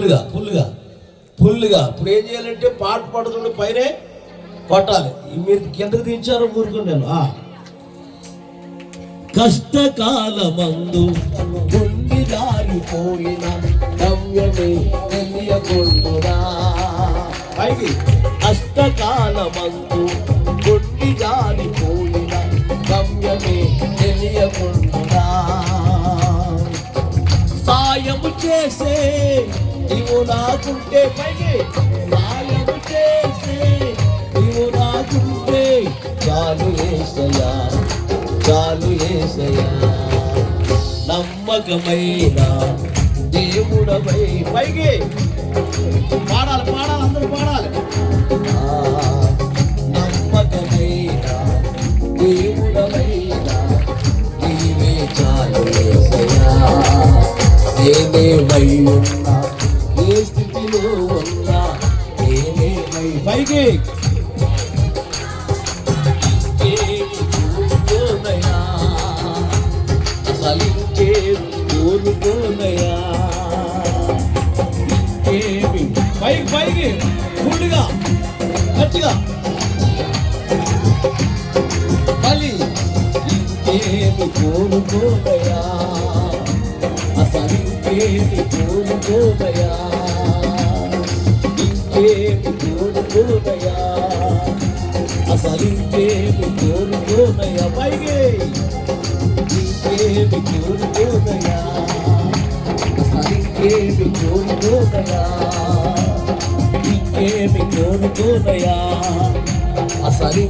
ఫుల్గా ఫుల్గా ఫుల్గా ఇప్పుడు ఏం చేయాలంటే పాట పడుతుండే పైనే కొట్టాలి. మీరు కిందకు దించారు ఊరుకుని నేను. కష్టకాలమందు గుండి జారిపోయిన గమ్యమే తెలియకుండురా పైకి. కష్టకాలమందు గుండి జారిపోయిన గమ్యమే తెలియకుండురా సాయము చేసే నీవు నాకుంటే పైకి సాయము చేసే. నీవు నాకుంటే చాలు ఏసయా చాలు ఏసయా నమ్మకమైన దేవుడవై పైకి పాడాలి పాడాలి అందరూ పాడాలి. ఆ, నమ్మకమైన దేవుడవైన నీవే చాలు ఏసయ్యా. నేనేమై ఉన్నా. స్థితిలో ఉన్నా నేనేమై పైకి. ఇంకేమి కోరుకోనయా అసలు ఇంకేమి కోరుకోనయా ఇంకేమి పైకి పైకి. ఫుల్గా గట్టిగా. మళ్ళీ ఇంకేమి కోరుకోనయా అసలు ఇంకేమి కోరుకోనయా ఇంకేమి కోరుకోనయా అసలు కోరుకోనయా పైకి ఇంకేమి కోరుకోనయా అసలు కోరుకోనయా ఇంకేమి కోరుకోనయా అసలు